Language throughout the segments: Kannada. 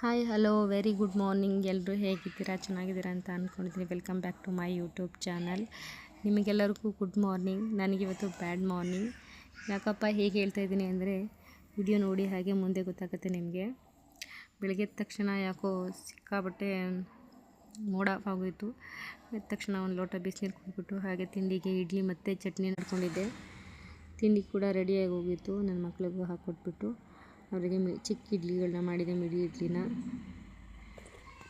Hi hello very good morning ಎಲ್ಲರೂ ಹೇಗಿದ್ದೀರಾ? ಚೆನ್ನಾಗಿದ್ದೀರಾ ಅಂತ ಅಂದ್ಕೊಂಡಿದ್ದೀನಿ welcome back to my YouTube channel ನಿಮಗೆಲ್ಲರಿಗೂ ಗುಡ್ ಮಾರ್ನಿಂಗ್ ನನಗಿವತ್ತು ಬ್ಯಾಡ್ ಮಾರ್ನಿಂಗ್ ಯಾಕಪ್ಪ ಹೇಗೆ ಹೇಳ್ತಾ ಇದ್ದೀನಿ ಅಂದರೆ ವಿಡಿಯೋ ನೋಡಿ ಹಾಗೆ ಮುಂದೆ ಗೊತ್ತಾಗುತ್ತೆ ನಿಮಗೆ. ಬೆಳಗ್ಗೆ ತಕ್ಷಣ ಯಾಕೋ ಸಿಕ್ಕಾಬಟ್ಟೆ ಮೋಡ ಆಗೋಯಿತು. ಎದ್ದ ತಕ್ಷಣ ಒಂದು ಲೋಟ ಬಿಸಿನೀರು ಕುಡಿದ್ಬಿಟ್ಟು ಹಾಗೆ ತಿಂಡಿಗೆ ಇಡ್ಲಿ ಮತ್ತು ಚಟ್ನಿ ನಡ್ಕೊಂಡಿದ್ದೆ ತಿಂಡಿ ಕೂಡ ರೆಡಿಯಾಗಿ ಹೋಗಿತ್ತು. ನನ್ನ ಮಕ್ಳಿಗೂ ಹಾಕ್ಕೊಟ್ಬಿಟ್ಟು ಅವರಿಗೆ ಮಿ ಚಿಕ್ಕ ಇಡ್ಲಿಗಳನ್ನ ಮಾಡಿದೆ ಮಿಡಿ ಇಡ್ಲಿನ.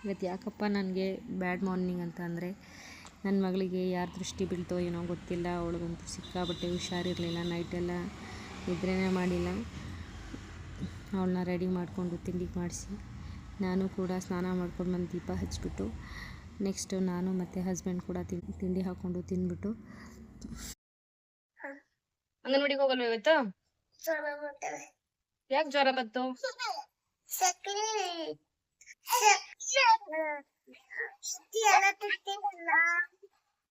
ಇವತ್ತು ಯಾಕಪ್ಪ ನನಗೆ ಬ್ಯಾಡ್ ಮಾರ್ನಿಂಗ್ ಅಂತ ಅಂದರೆ ನನ್ನ ಮಗಳಿಗೆ ಯಾರು ದೃಷ್ಟಿ ಬೀಳ್ತೋ ಏನೋ ಗೊತ್ತಿಲ್ಲ ಅವಳಿಗಂತೂ ಸಿಕ್ಕಾಬಟ್ಟೆ ಹುಷಾರಿರಲಿಲ್ಲ ನೈಟೆಲ್ಲ ನಿದ್ರೆನೇ ಮಾಡಿಲ್ಲ. ಅವಳನ್ನ ರೆಡಿ ಮಾಡಿಕೊಂಡು ತಿಂಡಿಗೆ ಮಾಡಿಸಿ ನಾನು ಕೂಡ ಸ್ನಾನ ಮಾಡ್ಕೊಂಡು ಬಂದು ದೀಪ ಹಚ್ಚಿಬಿಟ್ಟು ನೆಕ್ಸ್ಟು ನಾನು ಮತ್ತು ಹಸ್ಬೆಂಡ್ ಕೂಡ ತಿನ್ ತಿಂಡಿ ಹಾಕ್ಕೊಂಡು ತಿಂದ್ಬಿಟ್ಟು. ಅಂಗನವಾಡಿಗೆ ಹೋಗಲ್ವ ಇವತ್ತು? ಯಾಕೆ ಜ್ವರ ಬಂತು?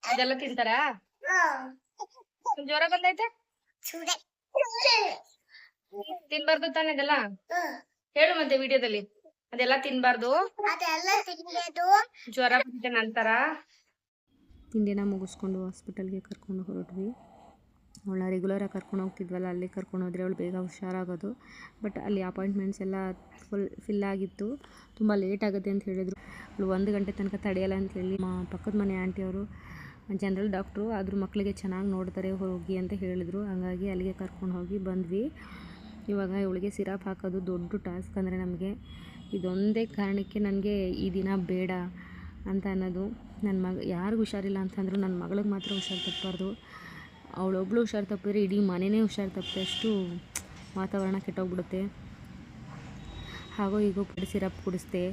ಅದೆಲ್ಲ ತಿಂತಾರ? ಜ್ವರ ಬಂದೈತೆ? ತಿನ್ಬಾರ್ದು ತಾನೆ ಅದೆಲ್ಲ? ಹೇಳು ಮತ್ತೆ ವಿಡಿಯೋದಲ್ಲಿ. ಅದೆಲ್ಲ ತಿನ್ಬಾರ್ದು? ಜ್ವರ ಬಂದ ನಂತರ. ತಿಂಡಿನ ಮುಗಿಸ್ಕೊಂಡು ಹಾಸ್ಪಿಟಲ್ಗೆ ಕರ್ಕೊಂಡು ಹೊರಟ್ವಿ. ಅವಳನ್ನ ರೆಗ್ಯುಲರಾಗಿ ಕರ್ಕೊಂಡು ಹೋಗ್ತಿದ್ವಲ್ಲ, ಅಲ್ಲಿ ಕರ್ಕೊಂಡು ಹೋದರೆ ಅವಳು ಬೇಗ ಹುಷಾರಾಗೋದು. ಬಟ್ ಅಲ್ಲಿ ಅಪಾಯಿಂಟ್ಮೆಂಟ್ಸ್ ಎಲ್ಲ ಫುಲ್ ಫಿಲ್ ಆಗಿತ್ತು. ತುಂಬ ಲೇಟ್ ಆಗುತ್ತೆ ಅಂತ ಹೇಳಿದರು. ಅವಳು ಒಂದು ಗಂಟೆ ತನಕ ತಡೆಯಲ್ಲ ಅಂತ ಹೇಳಿ ಮಾ, ಪಕ್ಕದ ಮನೆ ಆಂಟಿಯವರು ಜನರಲ್ ಡಾಕ್ಟ್ರು ಅದ್ರ ಮಕ್ಕಳಿಗೆ ಚೆನ್ನಾಗಿ ನೋಡ್ತಾರೆ, ಹೋಗಿ ಅಂತ ಹೇಳಿದರು. ಹಾಗಾಗಿ ಅಲ್ಲಿಗೆ ಕರ್ಕೊಂಡು ಹೋಗಿ ಬಂದ್ವಿ. ಇವಾಗ ಇವಳಿಗೆ ಸಿರಪ್ ಹಾಕೋದು ದೊಡ್ಡ ಟಾಸ್ಕ್ ಅಂದರೆ ನಮಗೆ ಇದೊಂದೇ ಕಾರಣಕ್ಕೆ ನನಗೆ ಈ ದಿನ ಬೇಡ ಅಂತ ಅನ್ನೋದು. ನನ್ನ ಮಗ, ಯಾರಿಗೂ ಹುಷಾರಿಲ್ಲ ಅಂತಂದ್ರು ನನ್ನ ಮಗಳಿಗೆ ಮಾತ್ರ ಹುಷಾರು ತಪ್ಪಬಾರ್ದು ಅವಳೊಬ್ಳು ಹುಷಾರು ತಪ್ಪಿದ್ರೆ ಇಡೀ ಮನೆಯೇ ಹುಷಾರು ತಪ್ಪಿದೆ. ಅಷ್ಟು ವಾತಾವರಣ ಕೆಟ್ಟೋಗ್ಬಿಡುತ್ತೆ. ಹಾಗೋ ಈಗ ಪುಡಿ ಸಿರಪ್ ಕುಡಿಸ್ದೆ.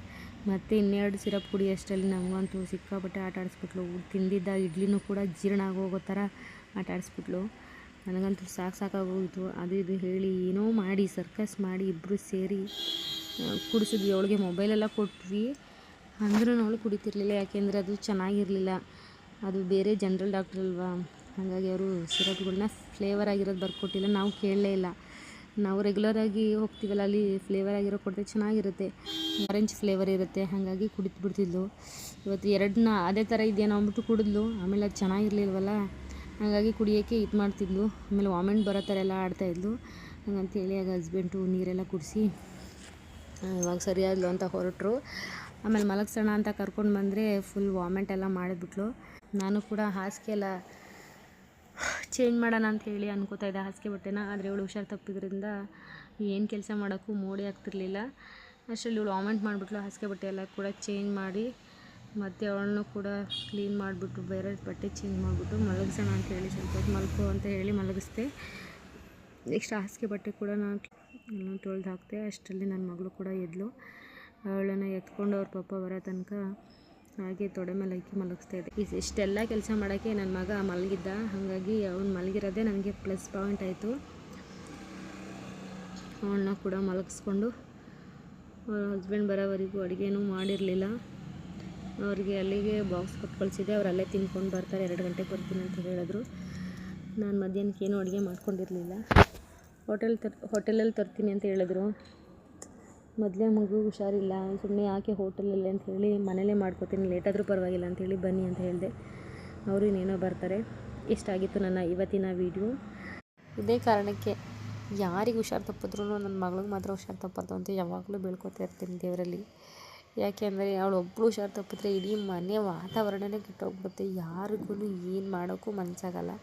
ಮತ್ತು ಇನ್ನೆರಡು ಸಿರಪ್ ಕುಡಿಯೋಷ್ಟರಲ್ಲಿ ನಮಗಂತೂ ಸಿಕ್ಕಾಪಟ್ಟೆ ಆಟ ಆಡಿಸ್ಬಿಟ್ಲು. ತಿಂದಿದ್ದ ಇಡ್ಲಿನೂ ಕೂಡ ಜೀರ್ಣ ಆಗೋಗೋ ಥರ ಆಟ ಆಡಿಸ್ಬಿಟ್ಲು. ನನಗಂತೂ ಸಾಕು ಸಾಕಾಗೋಗಿತ್ತು ಅದು ಇದು ಹೇಳಿ ಏನೋ ಮಾಡಿ, ಸರ್ಕಸ್ ಮಾಡಿ ಇಬ್ಬರು ಸೇರಿ ಕುಡಿಸಿದ್ವಿ. ಅವಳಿಗೆ ಮೊಬೈಲೆಲ್ಲ ಕೊಟ್ವಿ. ಅಂದ್ರೂ ಅವಳು ಕುಡಿತಿರ್ಲಿಲ್ಲ. ಯಾಕೆಂದರೆ ಅದು ಚೆನ್ನಾಗಿರಲಿಲ್ಲ. ಅದು ಬೇರೆ ಜನರಲ್ ಡಾಕ್ಟ್ರ್ ಅಲ್ವಾ ಹಾಗಾಗಿ ಅವರು ಸಿರಪ್ಗಳನ್ನ ಫ್ಲೇವರ್ ಆಗಿರೋದು ಬರ್ಕೊಟ್ಟಿಲ್ಲ. ನಾವು ಕೇಳಲೇ ಇಲ್ಲ. ನಾವು ರೆಗ್ಯುಲರಾಗಿ ಹೋಗ್ತೀವಲ್ಲ, ಅಲ್ಲಿ ಫ್ಲೇವರ್ ಆಗಿರೋ ಕೊಟ್ಟರೆ ಚೆನ್ನಾಗಿರುತ್ತೆ. ಆರೆಂಜ್ ಫ್ಲೇವರ್ ಇರುತ್ತೆ, ಹಾಗಾಗಿ ಕುಡಿದು ಬಿಡ್ತಿದ್ಲು. ಇವತ್ತು ಎರಡನ್ನ ಅದೇ ಥರ ಇದೆಯೇನೋ ಅಂದ್ಬಿಟ್ಟು ಕುಡಿದ್ಲು. ಆಮೇಲೆ ಅದು ಚೆನ್ನಾಗಿರಲಿಲ್ವಲ್ಲ, ಹಾಗಾಗಿ ಕುಡಿಯೋಕ್ಕೆ ಇದು ಮಾಡ್ತಿದ್ಲು. ಆಮೇಲೆ ವಾಮೆಂಟ್ ಬರೋ ಥರ ಎಲ್ಲ ಆಡ್ತಾಯಿದ್ಲು ಹಂಗಂತೇಳಿ ಆಗ ಹಸ್ಬೆಂಡು ನೀರೆಲ್ಲ ಕುಡಿಸಿ ಇವಾಗ ಸರಿಯಾದ್ಲು ಅಂತ ಹೊರಟರು. ಆಮೇಲೆ ಮಲಗ್ಸೋಣ ಅಂತ ಕರ್ಕೊಂಡು ಬಂದರೆ ಫುಲ್ ವಾಮೆಂಟ್ ಎಲ್ಲ ಮಾಡಿಬಿಟ್ಲು. ನಾನು ಕೂಡ ಹಾಸಿಗೆ ಎಲ್ಲ ಚೇಂಜ್ ಮಾಡೋಣ ಅಂತ ಹೇಳಿ ಅನ್ಕೋತಾ ಇದ್ದೆ. ಹಾಸಿಗೆ ಬಟ್ಟೆನ. ಆದರೆ ಇವಳು ಹುಷಾರು ತಪ್ಪಿದ್ರಿಂದ ಏನು ಕೆಲಸ ಮಾಡೋಕ್ಕೂ ಮೋಡಿ ಆಗ್ತಿರ್ಲಿಲ್ಲ. ಅಷ್ಟರಲ್ಲಿ ಇವಳು ವಾಮೆಂಟ್ ಮಾಡಿಬಿಟ್ಲು. ಹಾಸಿಗೆ ಬಟ್ಟೆ ಎಲ್ಲ ಕೂಡ ಚೇಂಜ್ ಮಾಡಿ ಮತ್ತು ಅವಳನ್ನು ಕೂಡ ಕ್ಲೀನ್ ಮಾಡಿಬಿಟ್ಟು ಬೇರೆ ಬಟ್ಟೆ ಚೇಂಜ್ ಮಾಡಿಬಿಟ್ಟು ಮಲಗಿಸೋಣ ಅಂತ ಹೇಳಿ ಸ್ವಲ್ಪ ಹೊತ್ತು ಮಲ್ಕೋ ಅಂತ ಹೇಳಿ ಮಲಗಿಸ್ದೆ. ನೆಕ್ಸ್ಟ್ ಹಾಸಿಗೆ ಬಟ್ಟೆ ಕೂಡ ನಾನು ತೊಳೆದು ಹಾಕಿದೆ. ಅಷ್ಟರಲ್ಲಿ ನನ್ನ ಮಗಳು ಕೂಡ ಎದ್ಲು. ಅವಳನ್ನು ಎತ್ಕೊಂಡು ಅವ್ರ ಪಾಪ ಬರೋ ತನಕ ಹಾಗೆ ತೊಡೆ ಮೇಲೆ ಹಾಕಿ ಮಲಗಿಸ್ತಾ ಇದ್ದೆ ಇಷ್ಟೆಲ್ಲ ಕೆಲಸ ಮಾಡೋಕ್ಕೆ ನನ್ನ ಮಗ ಮಲಗಿದ್ದ. ಹಾಗಾಗಿ ಅವ್ನು ಮಲಗಿರೋದೇ ನನಗೆ ಪ್ಲಸ್ ಪಾಯಿಂಟ್ ಆಯಿತು. ಅವನ್ನ ಕೂಡ ಮಲಗಿಸ್ಕೊಂಡು ಅವ್ರ ಹಸ್ಬೆಂಡ್ ಬರೋವರೆಗೂ ಅಡುಗೆನೂ ಮಾಡಿರಲಿಲ್ಲ. ಅವ್ರಿಗೆ ಅಲ್ಲಿಗೆ ಬಾಕ್ಸ್ ಕೊಟ್ಟು ಕಳಿಸಿದೆ ಅವ್ರು ಅಲ್ಲೇ ತಿನ್ಕೊಂಡು ಬರ್ತಾರೆ. ಎರಡು ಗಂಟೆಗೆ ಬರ್ತೀನಿ ಅಂತ ಹೇಳಿದ್ರು. ನಾನು ಮಧ್ಯಾಹ್ನಕ್ಕೆ ಏನೂ ಅಡುಗೆ ಮಾಡ್ಕೊಂಡಿರಲಿಲ್ಲ. ಹೋಟೆಲ್ ತರ್ ಹೋಟೆಲಲ್ಲಿ ತರ್ತೀನಿ ಅಂತ ಹೇಳಿದ್ರು. ಮೊದಲೇ ಮಗು ಹುಷಾರಿಲ್ಲ ಸುಮ್ಮನೆ ಯಾಕೆ ಹೋಟೆಲಲ್ಲಿ ಅಂತ ಹೇಳಿ ಮನೆಯಲ್ಲೇ ಮಾಡ್ಕೋತೀನಿ, ಲೇಟಾದರೂ ಪರವಾಗಿಲ್ಲ ಅಂತೇಳಿ ಬನ್ನಿ ಅಂತ ಹೇಳಿದೆ. ಅವರು ಇನ್ನೇನೋ ಬರ್ತಾರೆ. ಇಷ್ಟಾಗಿತ್ತು ನನ್ನ ಇವತ್ತಿನ ವೀಡಿಯೋ? ಇದೇ ಕಾರಣಕ್ಕೆ ಯಾರಿಗೆ ಹುಷಾರು ತಪ್ಪಿದ್ರೂ ನನ್ನ ಮಗಳಿಗೆ ಮಾತ್ರ ಹುಷಾರು ತಪ್ಪದು ಅಂತ ಯಾವಾಗಲೂ ಬೀಳ್ಕೊತಾ ಇರ್ತೀನಿ ದೇವರಲ್ಲಿ. ಯಾಕೆ ಅಂದರೆ ಅವಳು ಒಬ್ಬಳು ಹುಷಾರು ತಪ್ಪಿದ್ರೆ ಇಡೀ ಮನೆ ವಾತಾವರಣನೇ ಕೆಟ್ಟೋಗ್ಬಿಡುತ್ತೆ. ಯಾರಿಗೂ ಏನು ಮಾಡೋಕ್ಕೂ ಮನಸ್ಸಾಗಲ್ಲ